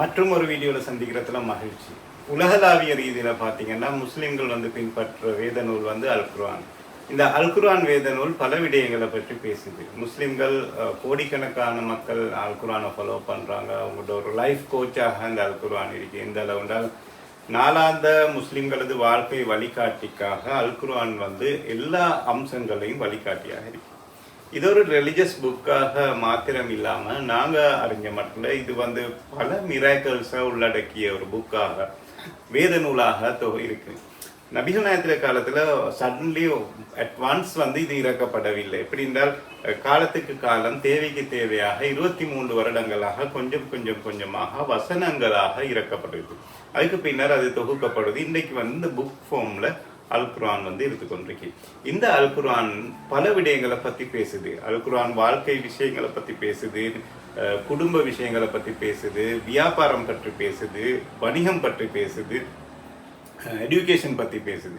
மற்றும் ஒரு வீடியோவில் சந்திக்கிறதுல மகிழ்ச்சி. உலகளாவிய ரீதியில் பார்த்தீங்கன்னா முஸ்லீம்கள் வந்து பின்பற்ற வேத நூல் வந்து அல் குர்ஆன். இந்த அல் குர்ஆன் வேத நூல் பல விடயங்களை பற்றி பேசுது. முஸ்லீம்கள் கோடிக்கணக்கான மக்கள் அல் குர்ஆனை ஃபாலோ பண்ணுறாங்க அவங்களோட ஒரு லைஃப் கோச்சாக அந்த அல் குர்ஆன் இருக்குது எந்த அளவுண்டால் நாலாந்த முஸ்லீம்களது வாழ்க்கை வழிகாட்டிக்காக அல் குர்ஆன் வந்து எல்லா அம்சங்களையும் வழிகாட்டியாக இருக்குது இது ஒரு ரிலிஜியஸ் புக்காக மாத்திரம் இல்லாமல் நாங்கள் அறிஞ்ச மட்டும் இது வந்து பல மிராக்கல்ஸை உள்ளடக்கிய ஒரு புக்காக வேத நூலாக இருக்கு நபிகள் நாயத்திர காலத்தில் சடன்லி அட்வான்ஸ் வந்து இது இறக்கப்படவில்லை எப்படி என்றால் காலத்துக்கு காலம் தேவைக்கு தேவையாக இருபத்தி மூன்று வருடங்களாக கொஞ்சம் கொஞ்சம் கொஞ்சமாக வசனங்களாக இறக்கப்படுது அதுக்கு பின்னர் அது தொகுக்கப்படுது இன்றைக்கு வந்து புக் ஃபார்மில் அல் குரான் வந்து எடுத்துக்கொண்டிருக்கு இந்த அல் குரான் பல விடயங்களை பற்றி பேசுது. அல் குரான் வாழ்க்கை விஷயங்களை பற்றி பேசுது குடும்ப விஷயங்களை பற்றி பேசுது வியாபாரம் பற்றி பேசுது வணிகம் பற்றி பேசுது எடியூகேஷன் பற்றி பேசுது.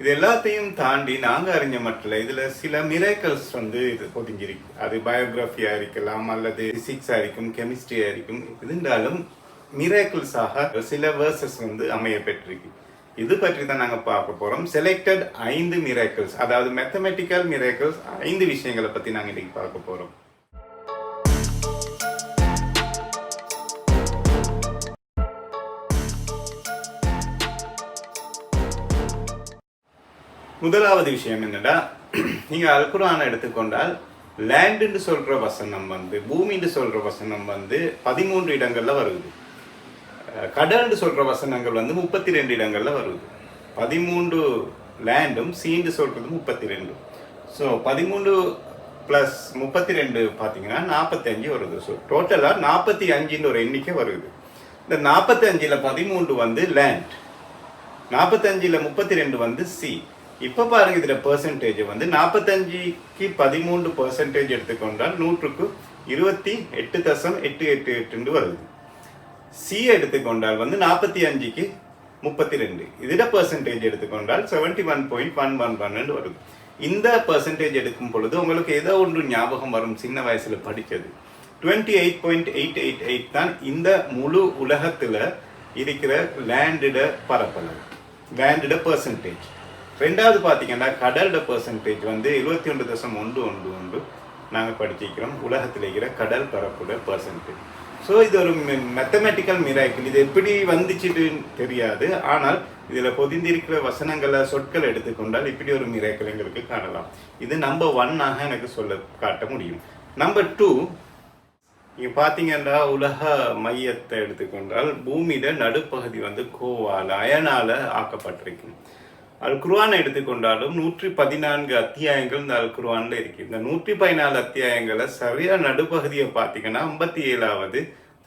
இது எல்லாத்தையும் தாண்டி நாங்கள் அறிஞ்ச மட்டும் இதில் சில மிரேக்கல்ஸ் வந்து இது பொதிஞ்சிருக்கு அது பயோகிராஃபியாக இருக்கலாம் அல்லது ஃபிசிக்ஸாக இருக்கும் கெமிஸ்ட்ரியாக இருக்கும். இருந்தாலும் மிரேக்கிள்ஸாக சில வேர்சஸ் வந்து அமைய பெற்றிருக்கு இது பற்றி தான் நாங்கள் பார்க்க போகிறோம் செலக்டட் ஐந்து மிரேக்கிள்ஸ் அதாவது மேத்தமெட்டிக்கல் மிரேக்கிள்ஸ் ஐந்து விஷயங்களை பற்றி நாங்கள் இன்றைக்கி பார்க்க போகிறோம் முதலாவது விஷயம் என்னடா நீங்கள் அல் எடுத்துக்கொண்டால் லேண்டுன்னு சொல்கிற வசனம் வந்து பூமின்னு சொல்கிற வசனம் வந்து பதிமூன்று இடங்களில் வருது. கடல்னு சொல்ற வசனங்கள் வந்து முப்பத்தி ரெண்டு இடங்கள்ல வருது. பதிமூன்று லேண்டும் சீண்டு சொல்றது முப்பத்தி ரெண்டு ஸோ பதிமூன்று ப்ளஸ் முப்பத்தி ரெண்டு பார்த்தீங்கன்னா நாற்பத்தஞ்சு வருது. ஸோ டோட்டலாக நாற்பத்தி அஞ்சுன்னு ஒரு எண்ணிக்கை வருது. இந்த நாற்பத்தஞ்சில் பதிமூன்று வந்து லேண்ட் நாற்பத்தஞ்சில் முப்பத்தி ரெண்டு வந்து சி இப்போ பாருங்க இதில் பர்சன்டேஜ் வந்து நாற்பத்தஞ்சுக்கு பதிமூன்று பர்சன்டேஜ் எடுத்துக்கொண்டால் நூற்றுக்கு இருபத்தி எட்டு தசம் எட்டு எட்டு எட்டுன்னு வருது. சி எடுத்துக்கொண்டால் வந்து நாற்பத்தி அஞ்சுக்கு முப்பத்தி ரெண்டு. இதில் பர்சன்டேஜ் எடுத்துக்கொண்டால் seventy one point one one ஒன்னு வரும். இந்த பர்சன்டேஜ் எடுக்கும் பொழுது உங்களுக்கு ஏதோ ஒன்று ஞாபகம் வரும் சின்ன வயசில் படித்தது twenty eight point eight eight eight தான் இந்த முழு உலகத்தில் இருக்கிற லேண்டிட பரப்பளவு லேண்டிட பர்சன்டேஜ் ரெண்டாவது பார்த்தீங்கன்னா கடலோட பர்சன்டேஜ் வந்து இருபத்தி ஒன்று தசம் ஒன்று ஒன்று ஒன்று நாங்கள் படிச்சிருக்கிறோம். உலகத்தில் இருக்கிற கடல் பரப்புட பர்சன்டேஜ் ஸோ இது ஒரு மெத்தமெட்டிக்கல் மிராக்கிள் இது எப்படி வந்துச்சுன்னு தெரியாது. ஆனால் இதில் பொதிந்திருக்கிற வசனங்களை சொற்கள் எடுத்துக்கொண்டால் இப்படி ஒரு மிராக்கிள் எங்களுக்கு காணலாம். இது நம்பர் ஒன்னாக எனக்கு சொல்ல காட்ட முடியும். நம்பர் டூ இங்க பார்த்தீங்கன்னா உலக மையத்தை எடுத்துக்கொண்டால் பூமியில நடுப்பகுதி வந்து கோவால் அயனால ஆக்கப்பட்டிருக்கு. அல் குர்ஆனை எடுத்துக்கொண்டாலும் நூற்றி பதினான்கு அத்தியாயங்கள் இந்த அல் குர்ஆன்ல இருக்கு. இந்த நூற்றி பதினாலு அத்தியாயங்களை சரியா நடுப்பகுதியை பார்த்தீங்கன்னா ஐம்பத்தி ஏழாவது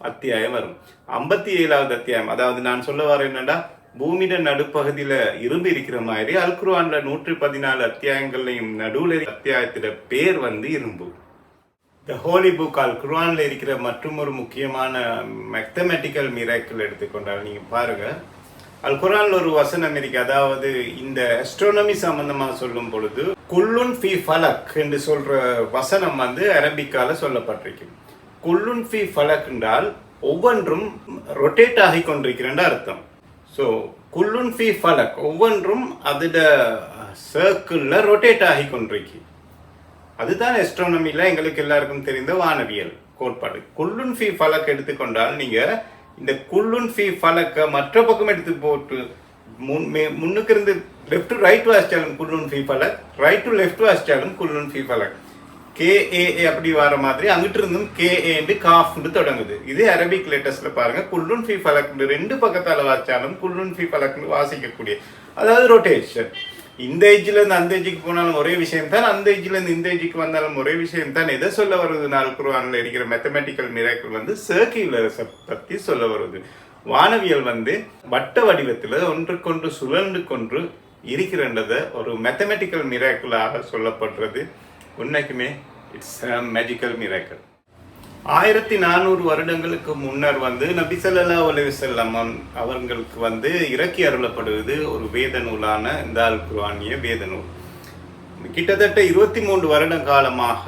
அத்தியாயம் வரும். ஐம்பத்தி ஏழாவது அத்தியாயம் அதாவது நான் சொல்ல வர என்னடா பூமியிட நடுப்பகுதியில இரும்பு இருக்கிற மாதிரி அல் குர்வான்ல நூற்றி பதினாலு அத்தியாயங்கள்லையும் நடுவுல அத்தியாயத்தில பேர் வந்து இரும்பு. த ஹோலி புக் அல் குர்ஆன்ல இருக்கிற மற்றும் ஒரு முக்கியமான மேத்தமெட்டிக்கல் மிராக்கிள் எடுத்துக்கொண்டால் நீங்க பாருங்க. அல் ஒரு வசனம் இருக்கு. அதாவது இந்த அஸ்ட்ரோனமி சம்பந்தமாக சொல்லும் பொழுது குல்லுன் ஃபி ஃபலக் என்று சொல்ற வசனம் வந்து அரபிக்கால சொல்லப்பட்டிருக்கு. குல்லுன் ஃபி ஃபலக் என்றால் ஒவ்வொன்றும் ரொட்டேட் ஆகி கொண்டிருக்கிறேன் அர்த்தம். ஸோ குல்லுன் ஃபி ஃபலக் ஒவ்வொன்றும் அதோட சர்க்கிளில் ரொட்டேட் ஆகி கொண்டிருக்கு. அதுதான் எஸ்ட்ரோனமியில் எங்களுக்கு எல்லாருக்கும் தெரிந்த வானவியல் கோட்பாடு. குல்லுன் ஃபி ஃபலக் எடுத்துக்கொண்டால் நீங்கள் இந்த குல்லுன் ஃபி ஃபலக்கை மற்ற பக்கம் எடுத்து போட்டு முன் மே- முன்னுக்கு இருந்து லெஃப்ட் டு ரைட் வாசிச்சாலும் குல்லுன் ஃபி ஃபலக் ரைட் டு லெஃப்ட் வாசிச்சாலும் குல்லுன் ஃபி ஃபலக் கேஏ அப்படி வர மாதிரி அங்கிட்டு இருந்தும் கேஏண்டு காஃப்னு தொடங்குது. இது அரபிக் லேட்டஸ்ட்ல பாருங்க. குல்லுன் ஃபி ஃபலக்னு ரெண்டு பக்கத்தால் வாசிச்சாலும் குல்லுன் ஃபி ஃபலக்னு வாசிக்கக்கூடிய அதாவது ரொட்டேஷன் இந்த ஏஜ்ல இருந்து அந்த ஏஜுக்கு போனாலும் ஒரே விஷயம் தான் அந்த ஏஜ்ல இருந்து இந்த ஏஜுக்கு வந்தாலும் ஒரே விஷயம் தான். எதை சொல்ல வருது? நாள் குருவானில் இருக்கிற மேத்தமெட்டிக்கல் மிராக்கள் வந்து சர்க்கியூலர்ஸை பத்தி சொல்ல வருது. வானவியல் வந்து வட்ட வடிவத்தில் ஒன்றுக்கொன்று சுழன்று கொன்று இருக்கிறன்றத ஒரு மேத்தமெட்டிக்கல் மிராக்கிளாக சொல்லப்படுறது. உண்மைக்குமே இட்ஸ் மேஜிக்கல் மிராக்கல் ஆயிரத்தி நானூறு வருடங்களுக்கு முன்னர் வந்து நபி ஸல்லல்லாஹு அலைஹி அவர்களுக்கு வந்து இறக்கி அருளப்படுவது ஒரு வேத நூலான இந்த அல் குர்ஆனிய வேத நூல். கிட்டத்தட்ட இருபத்தி மூன்று வருட காலமாக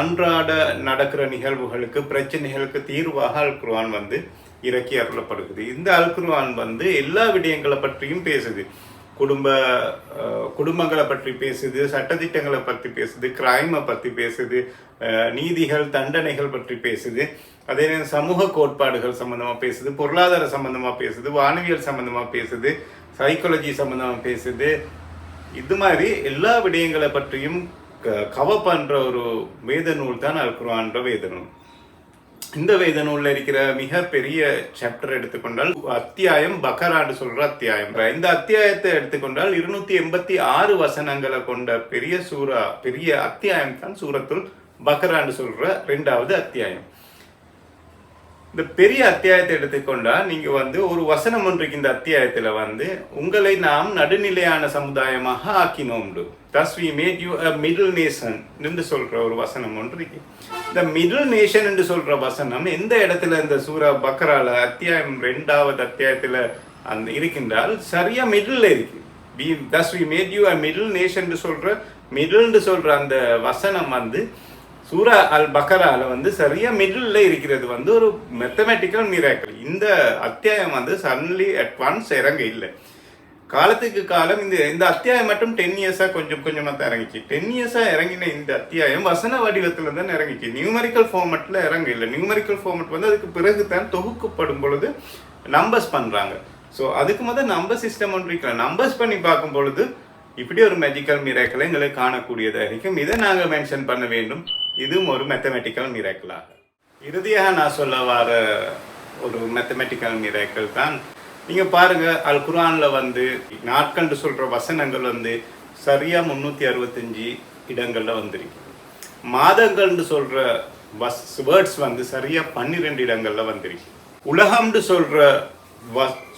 அன்றாட நடக்கிற நிகழ்வுகளுக்கு பிரச்சனைகளுக்கு தீர்வாக அல் குர்ஆன் வந்து இறக்கி அருளப்படுகிறது. இந்த அல் குர்ஆன் வந்து எல்லா விடயங்களை பற்றியும் பேசுது. குடும்ப குடும்பங்களை பற்றி பேசுது சட்டத்திட்டங்களை பற்றி பேசுது கிரைமை பற்றி பேசுது நீதிகள் தண்டனைகள் பற்றி பேசுது. அதே நேரம் சமூக கோட்பாடுகள் சம்மந்தமாக பேசுது பொருளாதார சம்மந்தமாக பேசுது வானவியல் சம்மந்தமாக பேசுது சைக்காலஜி சம்மந்தமாக பேசுது. இது மாதிரி எல்லா விடயங்களை பற்றியும் க- கவ ஒரு வேத நூல் தான் அல்குரான்ற வேத நூல் இந்த வேத நூல்ல இருக்கிற மிக பெரிய சாப்டர் எடுத்துக்கொண்டால் அத்தியாயம் பக்கரான்னு சொல்ற அத்தியாயம். இந்த அத்தியாயத்தை எடுத்துக்கொண்டால் இருநூத்தி எண்பத்தி ஆறு வசனங்களை கொண்ட பெரிய சூரா பெரிய அத்தியாயம் தான் சூரத்துள் பக்கரான்னு சொல்ற ரெண்டாவது அத்தியாயம். இந்த பெரிய அத்தியாயத்தை எடுத்துக்கொண்டால் நீங்க வந்து ஒரு வசனம் ஒன்றுக்கு இந்த அத்தியாயத்துல வந்து உங்களை நாம் நடுநிலையான சமுதாயமாக ஆக்கினோம்டு. Thus we made you a middle nation என்று சொல்ற ஒரு வசனம் ஒன்று இருக்கு இந்த மிடில் நேஷன் என்று சொல்ற வசனம் எந்த இடத்துல இந்த சூரா பக்ரால அத்தியாயம் ரெண்டாவது அத்தியாயத்துல அந்த இருக்கின்றால் சரியா மிடில் இருக்கு. We thus we made you a middle nation சொல்ற மிடில்னு சொல்ற அந்த வசனம் வந்து சூரா அல் பக்கரால வந்து சரியா மிடில் இருக்கிறது வந்து ஒரு மெத்தமெட்டிக்கல் மிராக்கள் இந்த அத்தியாயம் வந்து சன்லி அட்வான்ஸ் இறங்க இல்லை. காலத்துக்கு காலம் இந்த இந்த அத்தியாயம் மட்டும் டென் இயர்ஸாக கொஞ்சம் கொஞ்சமாக தான் இறங்கிச்சு. டென் இயர்ஸாக இறங்கின இந்த அத்தியாயம் வசன வடிவத்தில் தான் இறங்கிச்சு. நியூமரிக்கல் ஃபார்மெட்டில் இறங்க இல்லை. நியூமரிக்கல் ஃபார்மட் வந்து அதுக்கு பிறகு தான் தொகுக்கப்படும் பொழுது நம்பர்ஸ் பண்ணுறாங்க ஸோ அதுக்கு முதல் நம்பர் சிஸ்டம் ஒன்று இருக்கல நம்பர்ஸ் பண்ணி பார்க்கும் பொழுது இப்படி ஒரு மேஜிக்கல் மிராக்களை எங்களுக்கு காணக்கூடியதாக இருக்கும் இதை நாங்கள் மென்ஷன் பண்ண வேண்டும். இதுவும் ஒரு மேத்தமெட்டிக்கல் மிராக்கலாக இறுதியாக நான் சொல்ல வர ஒரு மேத்தமெட்டிக்கல் மிராக்கல் தான். நீங்கள் பாருங்கள் அல் குரானில் வந்து நாட்கண்டு சொல்கிற வசனங்கள் வந்து சரியாக முந்நூற்றி அறுபத்தஞ்சு இடங்களில் வந்திருக்கு. மாதங்கள்னு சொல்கிற வஸ் வேர்ட்ஸ் வந்து சரியாக பன்னிரெண்டு இடங்களில் வந்திருக்கு. உலகம்னு சொல்கிற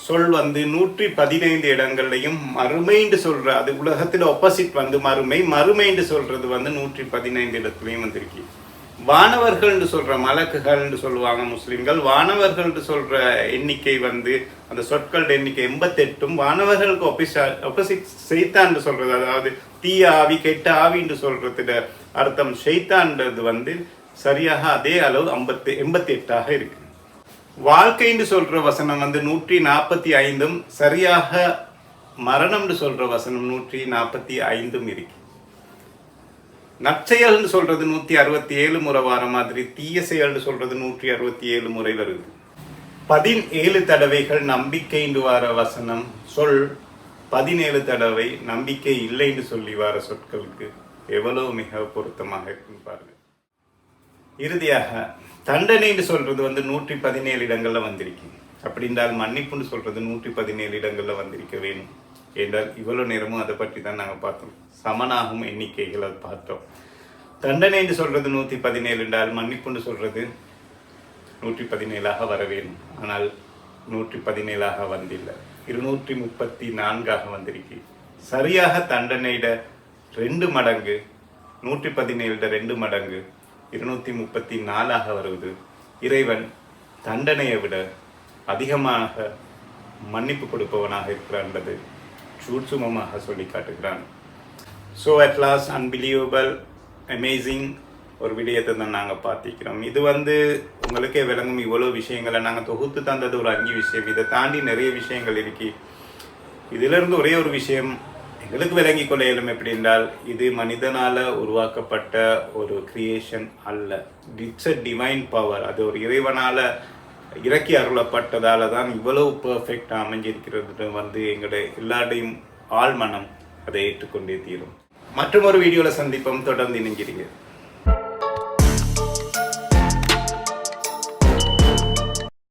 சொல் வந்து நூற்றி பதினைந்து இடங்கள்லையும் மறுமைன்னு சொல்ற அது உலகத்தில் ஒப்போசிட் வந்து மறுமை மறுமைன்னு சொல்றது வந்து நூற்றி பதினைந்து இடத்துலையும் வந்திருக்கு. வானவர்கள்னு சொல்ற மலக்குகள்னு சொல்லுவாங்க முஸ்லிம்கள் வானவர்கள்னு சொல்ற எண்ணிக்கை வந்து அந்த சொற்கள் எண்ணிக்கை எண்பத்தெட்டும் வானவர்களுக்கு ஒப்பிசா ஒப்போசிட் செய்தான்னு சொல்றது அதாவது தீய ஆவி கெட்ட ஆவின்னு சொல்றதுல அர்த்தம். செய்தான்றது வந்து சரியாக அதே அளவு ஐம்பத்தி எண்பத்தி எட்டாக இருக்கு. வாழ்க்கைன்னு சொல்ற வசனம் வந்து நூற்றி நாற்பத்தி ஐந்தும் சரியாக மரணம்னு சொல்ற வசனம் நூற்றி நாற்பத்தி ஐந்தும் இருக்கு. நற்செயல்னு சொல்றது நூற்றி அறுபத்தி ஏழு முறை வர மாதிரி தீய செயல்னு சொல்றது நூற்றி அறுபத்தி ஏழு முறை வருது. பதினேழு தடவைகள் நம்பிக்கைண்டு வார வசனம் சொல் பதினேழு தடவை நம்பிக்கை இல்லைன்னு சொல்லி வார சொற்களுக்கு எவ்வளவு மிக பொருத்தமாக இருக்கும் பாருங்க. இறுதியாக தண்டனைன்னு சொல்றது வந்து நூற்றி பதினேழு இடங்களில் வந்திருக்கு. அப்படின்றால் மன்னிப்புன்னு சொல்றது நூற்றி பதினேழு இடங்களில் வந்திருக்க வேணும் என்றால் இவ்வளோ நேரமும் அதை பற்றி தான் நாங்கள் பார்த்தோம். சமனாகும் எண்ணிக்கைகளை பார்த்தோம். தண்டனைன்னு சொல்றது நூற்றி பதினேழு என்றால் மன்னிப்புன்னு சொல்றது நூற்றி பதினேழாக வர வேணும் ஆனால் நூற்றி பதினேழாக வந்தில்லை. இருநூற்றி முப்பத்தி நான்காக வந்திருக்கு. சரியாக தண்டனையிட ரெண்டு மடங்கு நூற்றி பதினேழுட ரெண்டு மடங்கு இருநூத்தி முப்பத்தி நாலாக வருவது இறைவன் தண்டனையை விட அதிகமாக மன்னிப்பு கொடுப்பவனாக இருக்கிறான்றது சூட்சுமமாக சொல்லி காட்டுகிறான். So at last unbelievable amazing ஒரு விடயத்தை தான் நாங்கள் பார்த்திக்கிறோம் இது வந்து உங்களுக்கே விளங்கும் இவ்வளோ விஷயங்களை நாங்கள் தொகுத்து தந்தது ஒரு அஞ்சு விஷயம். இதை தாண்டி நிறைய விஷயங்கள் இருக்கு. இதிலிருந்து ஒரே ஒரு விஷயம் எங்களுக்கு விளங்கி கொள்ள இயலும் எப்படி என்றால் இது மனிதனால் உருவாக்கப்பட்ட ஒரு கிரியேஷன் அல்ல. இட்ஸ் அ டிவைன் பவர் அது ஒரு இறைவனால் இறக்கி அருளப்பட்டதால் தான் இவ்வளவு பர்ஃபெக்டாக அமைஞ்சிருக்கிறது வந்து எங்களுடைய எல்லாருடையும் ஆழ்மனம் அதை ஏற்றுக்கொண்டே தீரும். மற்றும் ஒரு வீடியோவில் சந்திப்போம். தொடர்ந்து இணைஞ்சிருங்க